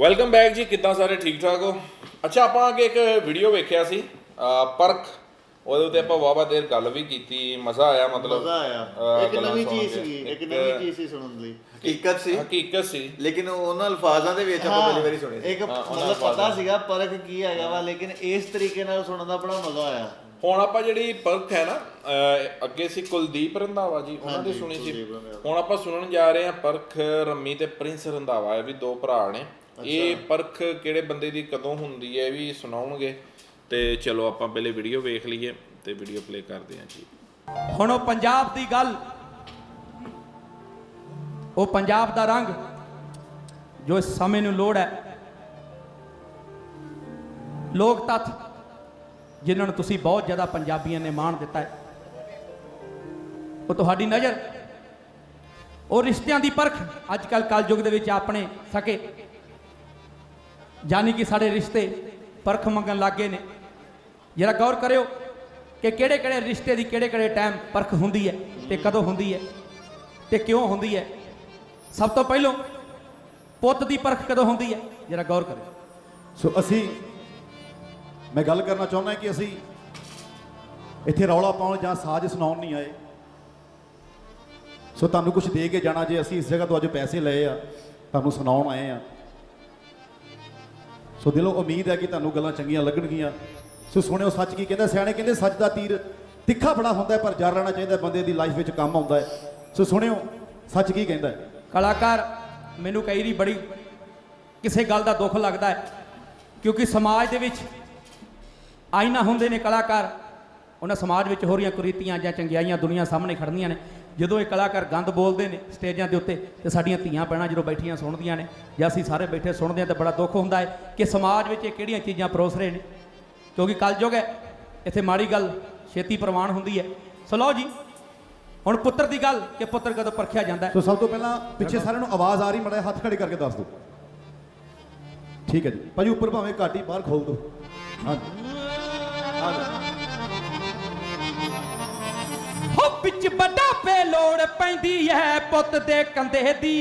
Welcome back ਜੀ ਕਿੱਦਾਂ ਸਾਰੇ ਠੀਕ ਠਾਕ ਹੋ? ਅੱਛਾ ਆਪਾਂ ਅੱਗੇ ਇੱਕ ਵੀਡੀਓ ਵੇਖਿਆ ਸੀ ਅਹ ਪਰਖ। ਉਹਦੇ ਉੱਤੇ ਆਪਾਂ ਵਾਵਾ ਦੇਰ ਗੱਲ ਵੀ ਕੀਤੀ ਮਜ਼ਾ ਆਇਆ ਮਤਲਬ ਮਜ਼ਾ ਆਇਆ। ਅਹ, ਇੱਕ ਗੱਲਾਂ ਨਵੀਂ ਸੁਣ ਚੀਜ਼ ਕੇ। ਸੀਗੀ ਇੱਕ ਨਵੀਂ ਚੀਜ਼ ਸੀ ਸੁਣਨ ਲਈ। ਹਕੀਕਤ ਸੀ। ਹਕੀਕਤ ਸੀ। ਲੇਕਿਨ ਉਹਨਾਂ ਅਲਫਾਜ਼ਾਂ ਦੇ ਵਿੱਚ ਆਪਾਂ ਪਹਿਲੀ ਵਾਰੀ ਸੁਣੀ ਸੀ। ਇੱਕ ਮਤਲਬ ਪਤਾ ਸੀਗਾ ਪਰਖ ਕੀ ਹੈਗਾ ਵਾ ਲੇਕਿਨ ਇਸ ਤਰੀਕੇ ਨਾਲ ਸੁਣਨ ਦਾ ਬੜਾ ਮਜ਼ਾ ਆਇਆ। ਹੁਣ ਆਪਾਂ ਜਿਹੜੀ ਪਰਖ ਹੈ ਨਾ ਅਹ, ਅੱਗੇ ਸੀ ਕੁਲਦੀਪ ਰੰਧਾਵਾ ਜੀ ਉਹਨਾਂ ਦੀ ਸੁਣੀ ਸੀ। ਹੁਣ ਆਪਾਂ ਸੁਣਨ ਜਾ ਰਹੇ ਹਾਂ ਪਰਖ ਰੰਮੀ ਤੇ ਪ੍ਰਿੰਸ ਰੰਧਾਵਾ ਇਹ ਵੀ ਦੋ ਭਰਾ ਨੇ। ਇਹ ਪਰਖ ਕਿਹੜੇ ਬੰਦੇ ਦੀ ਕਦੋਂ ਹੁੰਦੀ ਹੈ ਇਹ ਵੀ ਸੁਣਾਉਣਗੇ? ਤੇ ਚਲੋ ਆਪਾਂ ਪਹਿਲੇ ਵੀਡੀਓ ਵੇਖ ਲਈਏ ਤੇ ਵੀਡੀਓ ਪਲੇ ਕਰਦੇ ਹਾਂ ਜੀ। ਹੁਣ ਉਹ ਪੰਜਾਬ ਦੀ ਗੱਲ। ਉਹ ਪੰਜਾਬ ਦਾ ਰੰਗ ਜੋ ਇਸ ਸਮੇਂ ਨੂੰ ਲੋੜ ਹੈ। ਲੋਕ ਤੱਥ ਜਿਨ੍ਹਾਂ ਨੂੰ ਤੁਸੀਂ ਬਹੁਤ ਜ਼ਿਆਦਾ ਪੰਜਾਬੀਆਂ ਨੇ ਮਾਣ ਦਿੱਤਾ ਹੈ। ਉਹ ਤੁਹਾਡੀ ਨਜ਼ਰ ਉਹ ਰਿਸ਼ਤਿਆਂ ਦੀ ਪਰਖ। ਅੱਜ ਕੱਲ ਕਲਯੁਗ ਦੇ ਵਿੱਚ ਆਪਣੇ ਸਕੇ। ਯਾਨੀ ਕਿ ਸਾਡੇ ਰਿਸ਼ਤੇ ਪਰਖ ਮੰਗਣ ਲੱਗੇ ਨੇ। ਜਰਾ ਗੌਰ ਕਰਿਓ ਕਿ ਕਿਹੜੇ ਕਿਹੜੇ ਰਿਸ਼ਤੇ ਦੀ ਕਿਹੜੇ ਕਿਹੜੇ ਟਾਈਮ ਪਰਖ ਹੁੰਦੀ ਹੈ ਤੇ ਕਦੋਂ ਹੁੰਦੀ ਹੈ ਤੇ ਕਿਉਂ ਹੁੰਦੀ ਹੈ। ਸਭ ਤੋਂ ਪਹਿਲਾਂ ਪੁੱਤ ਦੀ ਪਰਖ ਕਦੋਂ ਹੁੰਦੀ ਹੈ, ਜਰਾ ਗੌਰ ਕਰਿਓ। ਸੋ ਅਸੀਂ, ਮੈਂ ਗੱਲ ਕਰਨਾ ਚਾਹੁੰਦਾ ਕਿ ਅਸੀਂ ਇੱਥੇ ਰੌਲਾ ਪਾਉਣ ਜਾਂ ਸਾਜ਼ ਸੁਣਾਉਣ ਨਹੀਂ ਆਏ। ਸੋ ਤੁਹਾਨੂੰ ਕੁਝ ਦੇ ਕੇ ਜਾਣਾ ਜੇ ਅਸੀਂ ਇਸ ਜਗ੍ਹਾ ਤੋਂ ਅੱਜ ਪੈਸੇ ਲਏ ਆ, ਤੁਹਾਨੂੰ ਸੁਣਾਉਣ ਆਏ ਆ। ਸੋ ਦਿਲੋਂ ਉਮੀਦ ਹੈ ਕਿ ਤੁਹਾਨੂੰ ਗੱਲਾਂ ਚੰਗੀਆਂ ਲੱਗਣਗੀਆਂ। ਸੋ ਸੁਣਿਓ ਸੱਚ ਕੀ ਕਹਿੰਦਾ, ਸਿਆਣੇ ਕਹਿੰਦੇ ਸੱਚ ਦਾ ਤੀਰ ਤਿੱਖਾ ਬੜਾ ਹੁੰਦਾ ਪਰ ਜਰ ਲੈਣਾ ਚਾਹੀਦਾ ਬੰਦੇ ਦੀ ਲਾਈਫ ਵਿੱਚ ਕੰਮ ਆਉਂਦਾ ਹੈ। ਸੋ ਸੁਣਿਓ ਸੱਚ ਕੀ ਕਹਿੰਦਾ ਕਲਾਕਾਰ, ਮੈਨੂੰ ਕਈ ਵਾਰੀ ਬੜੀ ਕਿਸੇ ਗੱਲ ਦਾ ਦੁੱਖ ਲੱਗਦਾ ਹੈ, ਕਿਉਂਕਿ ਸਮਾਜ ਦੇ ਵਿੱਚ ਆਈਨਾ ਹੁੰਦੇ ਨੇ ਕਲਾਕਾਰ। ਉਹਨਾਂ ਸਮਾਜ ਵਿੱਚ ਹੋ ਰਹੀਆਂ ਕੁਰੀਤੀਆਂ ਜਾਂ ਚੰਗਿਆਈਆਂ ਦੁਨੀਆ ਸਾਹਮਣੇ ਖੜਨੀਆਂ ਨੇ। ਜਦੋਂ ਇਹ ਕਲਾਕਾਰ ਗੰਦ ਬੋਲਦੇ ਨੇ ਸਟੇਜਾਂ ਦੇ ਉੱਤੇ, ਤੇ ਸਾਡੀਆਂ ਧੀਆਂ ਭੈਣਾਂ ਜਦੋਂ ਬੈਠੀਆਂ ਸੁਣਦੀਆਂ ਨੇ, ਜਾਂ ਅਸੀਂ ਸਾਰੇ ਬੈਠੇ ਸੁਣਦੇ ਹਾਂ, ਤਾਂ ਬੜਾ ਦੁੱਖ ਹੁੰਦਾ ਹੈ ਕਿ ਸਮਾਜ ਵਿੱਚ ਇਹ ਕਿਹੜੀਆਂ ਚੀਜ਼ਾਂ ਪਰੋਸ ਰਹੇ ਨੇ। ਕਿਉਂਕਿ ਕਲਯੁਗ ਹੈ, ਇੱਥੇ ਮਾੜੀ ਗੱਲ ਛੇਤੀ ਪ੍ਰਵਾਨ ਹੁੰਦੀ ਹੈ। ਸੋ ਲਓ ਜੀ, ਹੁਣ ਪੁੱਤਰ ਦੀ ਗੱਲ ਕਿ ਪੁੱਤਰ ਕਦੋਂ ਪਰਖਿਆ ਜਾਂਦਾ ਹੈ। ਸੋ ਸਭ ਤੋਂ ਪਹਿਲਾਂ ਪਿੱਛੇ ਸਾਰਿਆਂ ਨੂੰ ਆਵਾਜ਼ ਆ ਰਹੀ, ਮੜਾ ਹੱਥ ਖੜੇ ਕਰਕੇ ਦੱਸ ਦਿਓ। ਠੀਕ ਹੈ ਜੀ। ਭਾਜੀ, ਉੱਪਰ ਭਾਵੇਂ ਘੱਟ ਹੀ ਬਾਹਰ ਖੋਲ ਦਿਓ। ਹਾਂਜੀ। ਹਾਂਜੀ ਵਿੱਚ ਵੱਡਾ ਪੇ ਲੋੜ ਪੈਂਦੀ ਹੈ ਪੁੱਤ ਦੇ ਕੰਧੇ ਦੀ।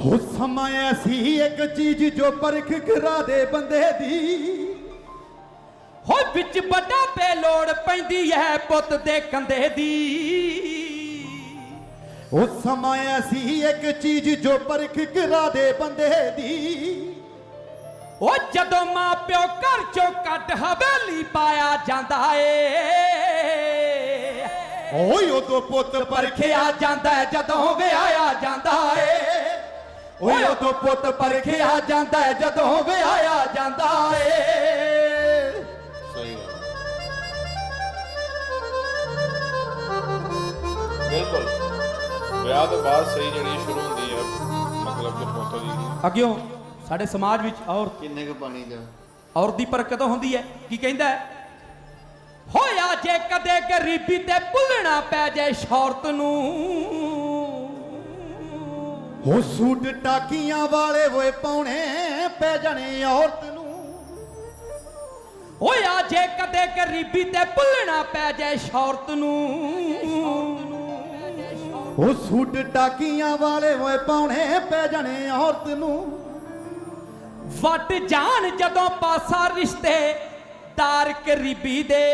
ਹੋ ਸਮਾਂ ਐਸੀ ਇੱਕ ਚੀਜ਼ ਜੋ ਪਰਖ ਕਰਾ ਦੇ ਬੰਦੇ ਦੀ। ਹੋ ਵਿੱਚ ਵੱਡਾ ਪੇ ਲੋੜ ਪੈਂਦੀ ਹੈ ਪੁੱਤ ਦੇ ਕੰਧੇ ਦੀ। ਉਹ ਸਮਾਂ ਐਸੀ ਇੱਕ ਚੀਜ਼ ਜੋ ਪਰਖ ਕਰਾ ਦੇ ਬੰਦੇ ਦੀ। ਉਹ ਜਦੋਂ ਮਾਂ ਪਿਓ ਘਰ ਚੋਂ ਕੱਢ ਹਵੇਲੀ ਪਾਇਆ ਜਾਂਦਾ ਏ। ਓਏ ਉਦੋਂ ਪੁੱਤ ਪਰਖਿਆ ਜਾਂਦਾ ਹੈ ਜਦੋਂ ਵਿਆਹਿਆ ਜਾਂਦਾ ਏ। ਓਏ। ਉਦੋਂ ਪੁੱਤ ਪਰਖਿਆ ਜਾਂਦਾ ਹੈ ਜਦੋਂ ਵਿਆਹਿਆ ਜਾਂਦਾ ਏ। ਸਹੀ ਗੱਲ। ਬਿਲਕੁਲ। ਵਿਆਹ ਤੋਂ ਬਾਅਦ ਸਹੀ ਜਿਹੜੀ ਸ਼ੁਰੂ ਹੁੰਦੀ ਹੈ ਮਤਲਬ ਕਿ ਪੁੱਤ ਦੀ। ਅੱਗਿਓਂ ਸਾਡੇ ਸਮਾਜ ਵਿੱਚ ਔਰਤ ਕਿੰਨੇ ਕੁ ਪਾਣੀ ਦਾ? ਔਰਤ ਦੀ ਪਰਖ ਕਦੋਂ ਹੁੰਦੀ ਹੈ। ਕੀ ਕਹਿੰਦਾ ਹੈ? ਹੋਇਆ ਜੇ ਕਦੇ ਗਰੀਬੀ ਤੇ ਭੁੱਲਣਾ ਪੈ ਜਾਏ ਸ਼ੌਰਤ ਨੂੰ। ਹੋ ਸੂਟ ਟਾਕੀਆਂ ਵਾਲੇ ਹੋਏ ਪਾਉਣੇ ਪੈ ਜਾਣੇ ਔਰਤ ਨੂੰ। ਹੋਇਆ ਜੇ ਕਦੇ ਗਰੀਬੀ ਤੇ ਭੁੱਲਣਾ ਪੈ ਜਾਏ ਸ਼ੌਰਤ ਨੂੰ। ਉਹ ਸੂਟ ਟਾਕੀਆਂ ਵਾਲੇ ਹੋਏ ਪਾਉਣੇ ਪੈ ਜਾਣੇ ਔਰਤ ਨੂੰ। ਵੱਟ ਜਾਣ ਜਦੋਂ ਪਾਸਾ ਰਿਸ਼ਤੇ ਦਾਰ ਗਰੀਬੀ ਦੇ।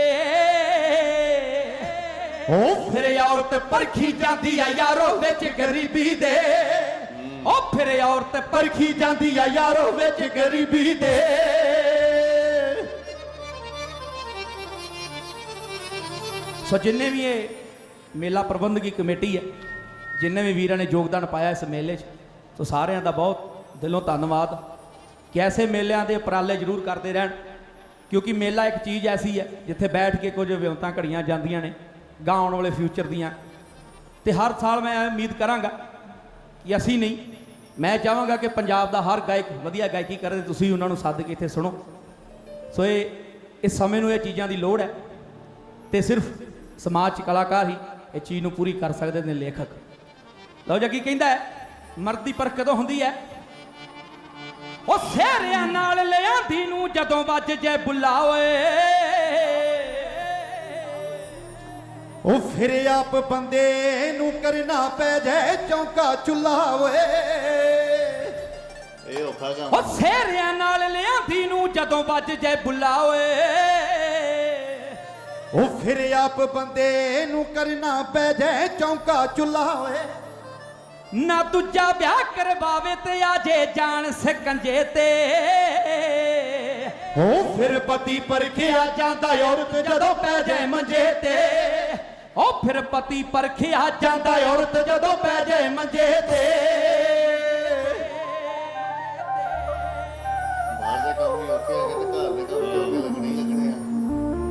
ਉਹ? ਫਿਰ ਔਰਤ ਪਰਖੀ ਜਾਂਦੀ ਆ ਯਾਰੋ ਵਿੱਚ ਗਰੀਬੀ ਦੇ। ਉਹ ਫਿਰ ਔਰਤ ਪਰਖੀ ਜਾਂਦੀ ਆ ਯਾਰੋ ਵਿੱਚ ਗਰੀਬੀ ਦੇ। ਸੋ ਜਿੰਨੇ ਵੀ ਇਹ ਮੇਲਾ ਪ੍ਰਬੰਧਕੀ ਕਮੇਟੀ ਹੈ ਜਿੰਨੇ ਵੀ ਵੀਰਾਂ ਨੇ ਯੋਗਦਾਨ ਪਾਇਆ ਇਸ ਮੇਲੇ 'ਚ ਸੋ ਸਾਰਿਆਂ ਦਾ ਬਹੁਤ ਦਿਲੋਂ ਧੰਨਵਾਦ। ਕਿ ਐਸੇ ਮੇਲਿਆਂ ਦੇ ਉਪਰਾਲੇ ਜ਼ਰੂਰ ਕਰਦੇ ਰਹਿਣ, ਕਿਉਂਕਿ ਮੇਲਾ ਇੱਕ ਚੀਜ਼ ਐਸੀ ਹੈ ਜਿੱਥੇ ਬੈਠ ਕੇ ਕੁਝ ਵਿਉਂਤਾਂ ਘੜੀਆਂ ਜਾਂਦੀਆਂ ਨੇ, ਗਾਂ ਆਉਣ ਵਾਲੇ ਫਿਊਚਰ ਦੀਆਂ। ਤੇ ਹਰ ਸਾਲ ਮੈਂ ਉਮੀਦ ਕਰਾਂਗਾ ਕਿ ਅਸੀਂ ਨਹੀਂ, ਮੈਂ ਚਾਹਾਂਗਾ ਕਿ ਪੰਜਾਬ ਦਾ ਹਰ ਗਾਇਕ ਵਧੀਆ ਗਾਇਕੀ ਕਰੇ, ਤੁਸੀਂ ਉਹਨਾਂ ਨੂੰ ਸੱਦ ਕੇ ਇੱਥੇ ਸੁਣੋ। ਸੋ ਇਹ, ਇਸ ਸਮੇਂ ਨੂੰ ਇਹ ਚੀਜ਼ਾਂ ਦੀ ਲੋੜ ਹੈ ਤੇ ਸਿਰਫ ਸਮਾਜ 'ਚ ਕਲਾਕਾਰ ਹੀ ਇਹ ਚੀਜ਼ ਨੂੰ ਪੂਰੀ ਕਰ ਸਕਦੇ ਨੇ ਲੇਖਕ। ਲਓ ਜੀ ਕੀ ਕਹਿੰਦਾ ਹੈ, ਮਰਦ ਦੀ ਪਰਖ ਕਦੋਂ ਹੁੰਦੀ ਹੈ? ਉਹ ਸਿਹਰਿਆਂ ਨਾਲ ਲਿਆਂਦੀ ਨੂੰ ਜਦੋਂ ਵੱਜ ਜੇ ਬੁੱਲਾ ਓਏ ਉਹ ਫਿਰ ਆਪ ਬੰਦੇ ਨੂੰ ਕਰਨਾ ਪੈ ਜਾਏ ਚੌਂਕਾ ਚੁੱਲਾ ਓਏ ਇਹ ਔਖਾ ਕੰਮ ਉਹ ਸੇਰਿਆਂ ਨਾਲ ਲਿਆਂਦੀ ਨੂੰ ਜਦੋਂ ਵੱਜ ਜੇ ਬੁੱਲਾ ਓਏ ਉਹ ਫਿਰ ਆਪ ਬੰਦੇ ਨੂੰ ਕਰਨਾ ਪੈ ਜਾਏ ਚੌਂਕਾ ਚੁੱਲਾ ਓਏ ਨਾ ਦੂਜਾ ਵਿਆਹ ਕਰਵਾਵੇ ਤੇ ਆ ਜੇ ਜਾਣ ਸਕੰਜੇ ਤੇ ਉਹ ਫਿਰ ਪਤੀ ਪਰਖਿਆ ਜਾਂਦਾ ਔਰਤ ਜਦੋਂ ਪੈ ਜਾਏ ਮੰਜੇ ਤੇ ਉਹ ਫਿਰ ਪਤੀ ਪਰਖਿਆ ਜਾਂਦਾ ਔਰਤ ਜਦੋਂ ਪੈ ਜਾਏ ਮੰਜੇ ਤੇ ਹੀ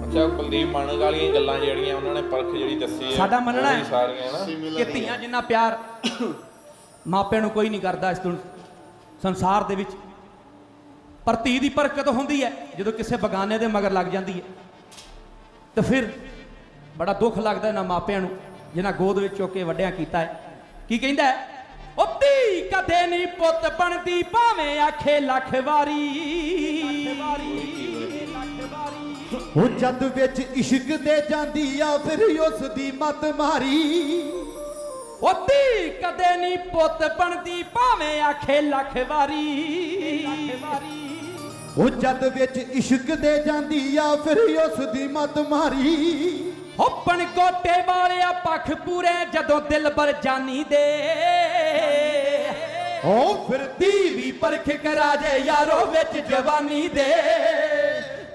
ਅੱਛਾ ਕੁਲਦੀਪ ਮਾਨਕ ਵਾਲੀਆਂ ਗੱਲਾਂ ਜਿਹੜੀਆਂ ਉਹਨਾਂ ਨੇ ਪਰਖ ਜਿਹੜੀ ਦੱਸੀ ਹੈ ਸਾਡਾ ਮੰਨਣਾ ਹੈ। ਸਾਰੀਆਂ ਨਾ ਕਿ ਹੀ ਧੀਆਂ। ਜਿੰਨਾ ਪਿਆਰ ਮਾਪਿਆਂ ਨੂੰ ਕੋਈ ਨਹੀਂ ਕਰਦਾ ਇਸ ਦੁਨ ਸੰਸਾਰ ਦੇ ਵਿੱਚ। ਪਰ ਧੀ ਦੀ ਪਰਕਤ ਹੁੰਦੀ ਹੈ, ਜਦੋਂ ਕਿਸੇ ਬਗਾਨੇ ਦੇ ਮਗਰ ਲੱਗ ਜਾਂਦੀ ਹੈ। ਤੇ ਫਿਰ ਬੜਾ ਦੁੱਖ ਲੱਗਦਾ ਇਹਨਾਂ ਮਾਪਿਆਂ ਨੂੰ, ਜਿਨ੍ਹਾਂ ਗੋਦ ਵਿੱਚ ਚੁੱਕ ਕੇ ਵੱਡਿਆਂ ਕੀਤਾ ਹੈ। ਕੀ ਕਹਿੰਦਾ ਹੈ? ਉਹ ਧੀ ਕਦੇ ਨਹੀਂ ਪੁੱਤ ਬਣਦੀ, ਭਾਵੇਂ ਆਖੇ ਲੱਖ ਵਾਰੀ। ਉਹ ਜਦ ਵਿੱਚ ਇਸ਼ਕ ਦੇ ਜਾਂਦੀ ਆ, ਫਿਰ ਉਸ ਦੀ ਮਤ ਮਾਰੀ। ਉਹ ਧੀ ਕਦੇ ਨਹੀਂ ਪੁੱਤ ਬਣਦੀ ਭਾਵੇਂ ਆਖੇ ਲੱਖ ਵਾਰੀ। ਉਹ ਜਦ ਵਿੱਚ ਇਸ਼ਕ ਦੇ ਜਾਂਦੀ ਆ ਫਿਰ ਉਸ ਦੀ ਮਤ ਮਾਰੀ। ਹੋਪਣ ਕੋਟੇ ਵਾਲਿਆ ਪੱਖ ਪੂਰੇ ਜਦੋਂ ਦਿਲ ਬਰ ਜਾਨੀ ਦੇ। ਉਹ ਫਿਰ ਧੀ ਵੀ ਪਰਖ ਕਰਾ ਜੇ ਯਾਰੋ ਵਿੱਚ ਜਵਾਨੀ ਦੇ।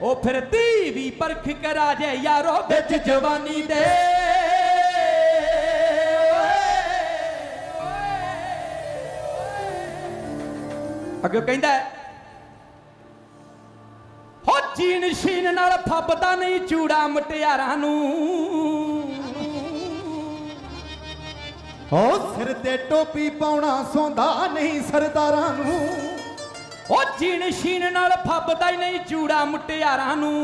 ਉਹ ਫਿਰ ਧੀ ਵੀ ਪਰਖ ਕਰਾ ਜੇ ਯਾਰੋ ਵਿੱਚ ਜਵਾਨੀ ਦੇ। ਅੱਗੇ ਕਹਿੰਦਾ ਹੈ, ਹੋ ਜੀਨ ਸ਼ੀਨ ਨਾਲ ਫੱਬਦਾ ਨਹੀਂ ਚੂੜਾ ਮਟਿਆਰਾਂ ਨੂੰ। ਉਹ ਸਿਰ ਤੇ ਟੋਪੀ ਪਾਉਣਾ ਸੌਂਦਾ ਨਹੀਂ ਸਰਦਾਰਾਂ ਨੂੰ। ਉਹ ਜੀਣ ਸ਼ੀਨ ਨਾਲ ਫੱਬਦਾ ਹੀ ਨਹੀਂ ਚੂੜਾ ਮੁਟਿਆਰਾਂ ਨੂੰ।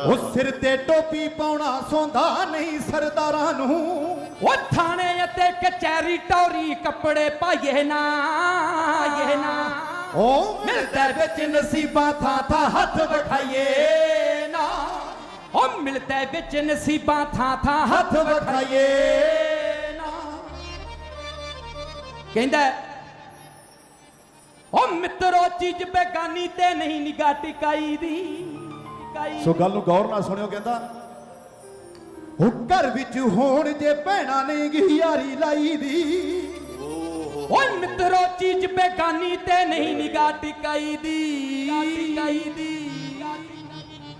ਉਹ ਸਿਰ ਤੇ ਟੋਪੀ ਪਾਉਣਾ ਸੌਂਦਾ ਨਹੀਂ ਸਰਦਾਰਾਂ ਨੂੰ। ਉਹ ਥਾਣੇ ਅਤੇ ਕਚਹਿਰੀ ਟੌਰੀ ਕੱਪੜੇ ਪਾਈਏ ਨਾ ਪਾਈਏ ਨਾ। ਉਹ ਮਿਲਦਾ ਵਿੱਚ ਨਸੀਬਾਂ ਥਾਂ ਥਾਂ ਹੱਥ ਵਿਖਾਈਏ ਨਾ। ਉਹ ਮਿਲਦਾ ਵਿੱਚ ਨਸੀਬਾਂ ਥਾਂ ਥਾਂ ਹੱਥ ਵਿਖਾਈਏ ਨਾ। ਕਹਿੰਦਾ ਉਹ ਮਿੱਤਰੋ ਚੀਜ਼ ਬੇਗਾਨੀ ਤੇ ਨਹੀਂ ਨਿਗਾਹ ਟਿਕਾਈ ਦੀ ਸੋ ਗੱਲ ਨੂੰ ਗੌਰ ਨਾਲ ਸੁਣਿਓ ਕਹਿੰਦਾ ਉਹ ਘਰ ਵਿੱਚ ਹੋਣ ਜੇ ਭੈਣਾਂ ਨੇ ਯਾਰੀ ਲਾਈ ਦੀ। ਓਏ ਮਿੱਤਰੋ, ਚੀਜ਼ ਬੇਗਾਨੀ ਤੇ ਨਹੀਂ ਨਿਗਾਹ ਟਿਕਾਈ ਦੀ। ਟਿਕਾਈ ਦੀ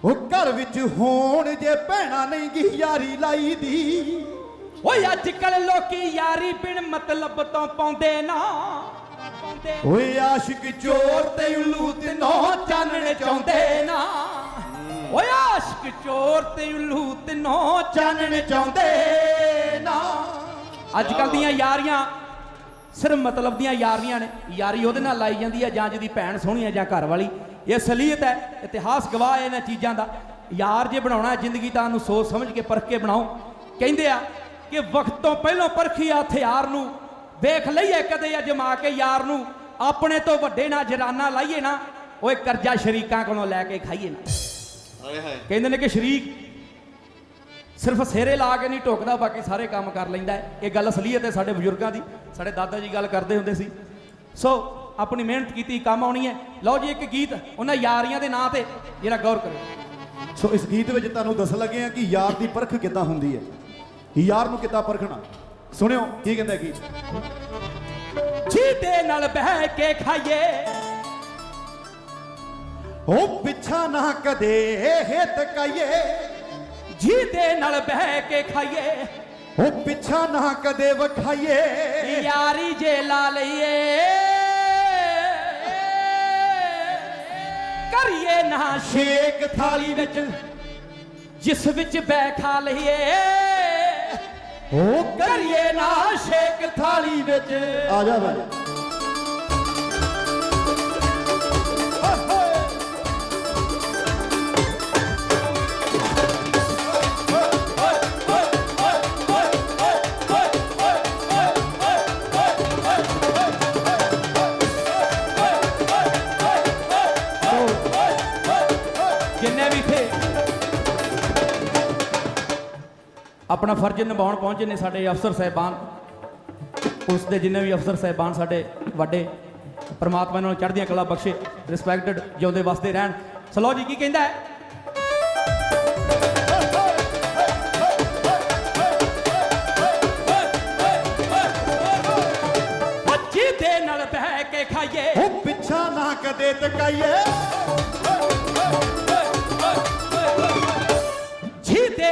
ਉਹ ਘਰ ਵਿੱਚ ਹੋਣ ਜੇ ਭੈਣਾਂ ਨੇ ਯਾਰੀ ਲਾਈ ਦੀ। ਓਏ ਅੱਜ ਕੱਲ ਲੋਕੀ ਯਾਰੀ ਬਿਨ ਮਤਲਬ ਤੋਂ ਪਾਉਂਦੇ ਨਾ। ਪਾਉਂਦੇ ਓਏ ਆਸ਼ਿਕ ਚੋਰ ਤੇ ਉੱਲੂ ਤੇ ਨੋ ਚਾਨਣ ਚਾਹੁੰਦੇ ਨਾ। ਓਏ ਆਸ਼ਕ ਚੋਰ ਤੇ ਉੱਲੂ ਤੇ ਨੋ ਚਾਨਣ ਚਾਹੁੰਦੇ ਨਾ। ਅੱਜ ਕੱਲ ਦੀਆਂ ਯਾਰੀਆਂ ਸਿਰਫ ਮਤਲਬ ਦੀਆਂ ਯਾਰੀਆਂ ਨੇ। ਯਾਰੀ ਉਹਦੇ ਨਾਲ ਲਾਈ ਜਾਂਦੀ ਹੈ ਜਾਂ ਜਿਹਦੀ ਭੈਣ ਸੋਹਣੀ ਹੈ ਜਾਂ ਘਰ ਵਾਲੀ। ਇਹ ਅਸਲੀਅਤ ਹੈ ਇਤਿਹਾਸ ਗਵਾਹ ਹੈ ਇਹਨਾਂ ਚੀਜ਼ਾਂ ਦਾ। ਯਾਰ ਜੇ ਬਣਾਉਣਾ ਜ਼ਿੰਦਗੀ ਤਾਂ ਉਹਨੂੰ ਸੋਚ ਸਮਝ ਕੇ ਪਰਖ ਕੇ ਬਣਾਓ। ਕਹਿੰਦੇ ਆ ਕਿ ਵਕਤ ਤੋਂ ਪਹਿਲਾਂ ਪਰਖੀ ਹਥਿਆਰ ਨੂੰ। ਵੇਖ ਲਈਏ ਕਦੇ ਅਜਮਾ ਕੇ ਯਾਰ ਨੂੰ। ਆਪਣੇ ਤੋਂ ਵੱਡੇ ਨਾ ਜਰਾਨਾ ਲਾਈਏ ਨਾ। ਓਏ ਕਰਜ਼ਾ ਸ਼ਰੀਕਾਂ ਕੋਲੋਂ ਲੈ ਕੇ ਖਾਈਏ ਨਾ। ਹਾਏ ਹਾਏ। ਕਹਿੰਦੇ ਨੇ ਕਿ ਸ਼ਰੀਕ ਸਿਰਫ ਸਿਰੇ ਲਾ ਕੇ ਨਹੀਂ ਟੋਕਦਾ ਬਾਕੀ ਸਾਰੇ ਕੰਮ ਕਰ ਲੈਂਦਾ ਹੈ। ਇਹ ਗੱਲ ਅਸਲੀਅਤ ਹੈ ਸਾਡੇ ਬਜ਼ੁਰਗਾਂ ਦੀ ਸਾਡੇ ਦਾਦਾ ਜੀ ਗੱਲ ਕਰਦੇ ਹੁੰਦੇ ਸੀ। ਸੋ ਆਪਣੀ ਮਿਹਨਤ ਕੀਤੀ ਕੰਮ ਆਉਣੀ ਹੈ। ਲਓ ਜੀ ਇੱਕ ਗੀਤ ਉਹਨਾਂ ਯਾਰੀਆਂ ਦੇ ਨਾਂ ਤੇ ਜਿਹੜਾ ਗੌਰ ਕਰੋ ਸੋ ਇਸ ਗੀਤ ਵਿੱਚ ਤੁਹਾਨੂੰ ਦੱਸਣ ਲੱਗੇ ਆ ਕਿ ਯਾਰ ਦੀ ਪਰਖ ਕਿੱਦਾਂ ਹੁੰਦੀ ਹੈ। ਯਾਰ ਨੂੰ ਕਿੱਦਾਂ ਪਰਖਣਾ? ਸੁਣਿਓ ਕੀ ਕਹਿੰਦਾ ਗੀਤ? ਜਿਹਦੇ ਨਾਲ ਬਹਿ ਕੇ ਖਾਈਏ। ਉਹ ਪਿੱਛਾ ਨਾ ਕਦੇ ਹਿੱਤ ਕਾਈਏ। ਜਿਹਦੇ ਨਾਲ ਬਹਿ ਕੇ ਖਾਈਏ। ਉਹ ਪਿੱਛਾ ਨਾ ਕਦੇ ਵਖਾਈਏ। ਯਾਰੀ ਜੇ ਲਾ ਲਈਏ। ਕਰੀਏ ਨਾ ਛੇਕ ਥਾਲੀ ਵਿੱਚ। ਜਿਸ ਵਿੱਚ ਬੈ ਖਾ ਲਈਏ। ਉਹ ਕਰੀਏ ਨਾ ਸ਼ੇਕ ਥਾਲੀ ਵਿੱਚ। ਆ ਜਾ ਬਈ। ਆਪਣਾ ਫਰਜ਼ ਨਿਭਾਉਣ ਪਹੁੰਚੇ ਨੇ ਸਾਡੇ ਅਫਸਰ ਸਹਿਬਾਨ। ਪੁਲਿਸ ਦੇ ਜਿੰਨੇ ਵੀ ਅਫਸਰ ਸਹਿਬਾਨ ਸਾਡੇ ਵੱਡੇ, ਪਰਮਾਤਮਾ ਇਹਨਾਂ ਨੂੰ ਚੜ੍ਹਦੀਆਂ ਕਲਾ ਬਖਸ਼ੇ ਰਿਸਪੈਕਟਡ ਜਿਉਂਦੇ ਵਸਦੇ ਰਹਿਣ। ਸਲੋ ਜੀ, ਕੀ ਕਹਿੰਦਾ ਹੈ? ਬੱਚੀ ਦੇ ਨਾਲ ਬਹਿ ਕੇ ਖਾਈਏ। ਉਹ ਪਿੱਛਾ ਨਾ ਕਦੇ ਤਕਾਈਏ।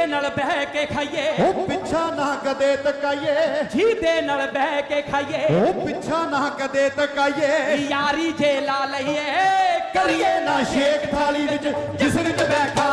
ਨਾਲ ਬਹਿ ਕੇ ਖਾਈਏ। ਉਹ ਪਿੱਛਾ ਨਾ ਕਦੇ ਤਕਾਈਏ। ਜੀ ਦੇ ਨਾਲ ਬਹਿ ਕੇ ਖਾਈਏ। ਉਹ ਪਿੱਛਾ ਨਾ ਕਦੇ ਤਕਾਈਏ। ਯਾਰੀ ਜੇ ਲਾ ਲਈਏ ਕਰੀਏ ਨਾ ਸ਼ੇਕ ਥਾਲੀ ਵਿੱਚ ਜਿਸ ਵਿੱਚ ਬੈਠਾ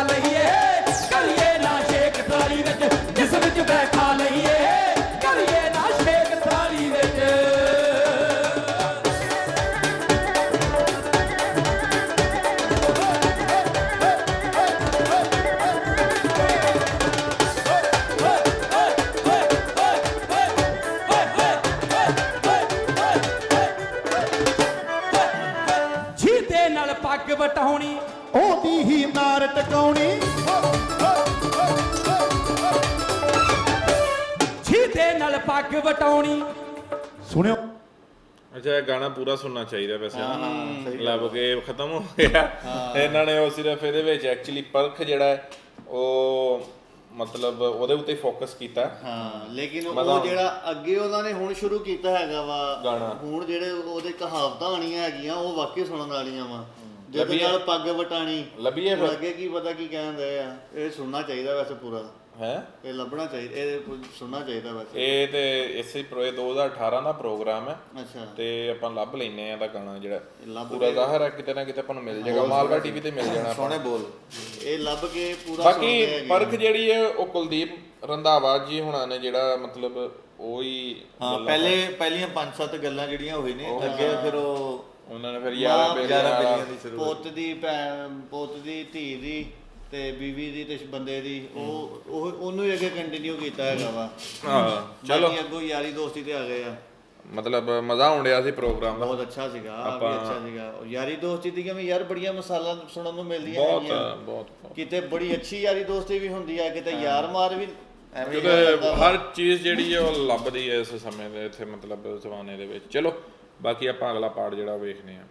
ਟਕਾਉਣੀ ਜੀ ਦੇ ਨਾਲ ਪੱਗ ਵਟਾਉਣੀ। ਸੁਣਿਓ। ਅੱਛਾ ਇਹ ਗਾਣਾ ਪੂਰਾ ਸੁਣਨਾ ਚਾਹੀਦਾ ਵੈਸੇ। ਲੱਭ ਕੇ ਖਤਮ ਹੋ ਗਿਆ। ਇਹਨਾਂ ਨੇ ਉਹ ਸਿਰਫ ਇਹਦੇ ਵਿੱਚ ਐਕਚੁਅਲੀ ਪਰਖ ਜਿਹੜਾ ਹੈ ਉਹ ਮਤਲਬ ਉਹਦੇ ਉੱਤੇ ਫੋਕਸ ਕੀਤਾ। ਹਾਂ ਲੇਕਿਨ ਉਹ ਜਿਹੜਾ ਅੱਗੇ ਉਹਨਾਂ ਨੇ ਹੁਣ ਸ਼ੁਰੂ ਕੀਤਾ ਹੈਗਾ ਵਾ ਗਾਣਾ। ਹੁਣ ਜਿਹੜੇ ਉਹਦੇ ਕਹਾਵਤਾਂ ਆਣੀਆਂ ਹੈਗੀਆਂ ਉਹ ਵਾਕਈ ਸੁਣਨ ਵਾਲੀਆਂ ਵਾ। ਜਿਹਦੇ ਲੱਭੀਏ। ਨਾਲ ਪੱਗ ਵਟਾਣੀ ਲੱਭੀਏ ਫਿਰ। ਅੱਗੇ ਕੀ ਪਤਾ ਕੀ ਕਹਿੰਦੇ ਆ। ਇਹ ਸੁਣਨਾ ਚਾਹੀਦਾ ਵੈਸੇ ਪੂਰਾ। ਹੈ? ਇਹ ਲੱਭਣਾ ਚਾਹੀਦਾ ਇਹ ਸੁਣਨਾ ਚਾਹੀਦਾ ਵੈਸੇ। ਇਹ ਤੇ ਇਸੇ ਪ੍ਰੋ 2018 ਦਾ ਪ੍ਰੋਗਰਾਮ ਹੈ। ਅੱਛਾ। ਤੇ ਆਪਾਂ ਲੱਭ ਲੈਨੇ ਆ ਇਹਦਾ ਗਾਣਾ ਜਿਹੜਾ। ਲੱਭ ਪੂਰਾ ਜ਼ਾਹਰ ਹੈ ਕਿਤੇ ਨਾ ਕਿਤੇ ਆਪਾਂ ਨੂੰ ਮਿਲ ਜਾਏਗਾ। ਮਾਲਵਾ ਟੀਵੀ ਤੇ ਮਿਲ ਜਾਣਾ ਸੋਹਣੇ ਬੋਲ। ਇਹ ਲੱਭ ਕੇ ਪੂਰਾ ਬਾਕੀ ਸੁਣਦੇ ਹੈਗੇ ਪਰਖ ਜਿਹੜੀ ਹੈ ਉਹ ਕੁਲਦੀਪ ਰੰਧਾਵਾ ਜੀ ਹੁਣਾਂ ਨੇ ਜਿਹੜਾ ਮਤਲਬ ਉਹ ਹੀ ਪਹਿਲੇ ਪਹਿਲੀਆਂ ਪੰਜ ਸੱਤ ਗੱਲਾਂ ਜਿਹੜੀਆਂ ਹੋਈ ਨੇ ਅੱਗੇ ਫਿਰ ਉਹ ਉਹਨਾਂ ਨੇ ਫਿਰ ਯਾਰਾਂ ਬੇਲੀਆਂ ਦੀ ਸ਼ੁਰੂ ਪੁੱਤ ਦੀ ਭੈਣ ਪੁੱਤ ਦੀ ਧੀ ਦੀ ਤੇ ਬੀਵੀ ਦੀ ਤੇ ਬੰਦੇ ਦੀ ਉਹ ਉਹ ਉਹਨੂੰ ਹੀ ਅੱਗੇ ਕੰਟੀਨਿਊ ਕੀਤਾ ਹੈਗਾ ਵਾ। ਹਾਂ ਚਲੋ। ਅੱਗੋਂ ਯਾਰੀ ਦੋਸਤੀ ਤੇ ਆ ਗਏ ਆ। ਮਤਲਬ ਮਜ਼ਾ ਆਉਣ ਡਿਆ ਸੀ ਪ੍ਰੋਗਰਾਮ ਦਾ। ਬਹੁਤ ਅੱਛਾ ਸੀਗਾ ਆ ਵੀ ਅੱਛਾ ਸੀਗਾ। ਯਾਰੀ ਦੋਸਤੀ ਦੀਆਂ ਵੀ ਯਾਰ ਬੜੀਆਂ ਮਸਾਲਾ ਸੁਣਨ ਨੂੰ ਮਿਲਦੀਆਂ ਬਹੁਤ ਬਹੁਤ। ਕਿਤੇ ਬੜੀ ਅੱਛੀ ਯਾਰੀ ਦੋਸਤੀ ਵੀ ਹੁੰਦੀ ਆ ਕਿਤੇ ਯਾਰ ਮਾਰ ਵੀ ਐਵੇਂ ਹੀ ਕਿਉਂਕਿ ਹਰ ਚੀਜ਼ ਜਿਹੜੀ ਹੈ ਉਹ ਲੱਭਦੀ ਹੈ ਇਸ ਸਮੇਂ ਦੇ ਇੱਥੇ ਮਤਲਬ ਜ਼ਮਾਨੇ ਦੇ ਵਿੱਚ। ਚਲੋ ਬਾਕੀ ਆਪਾਂ ਅਗਲਾ ਪਾਰਟ ਜਿਹੜਾ ਵੇਖਨੇ ਆ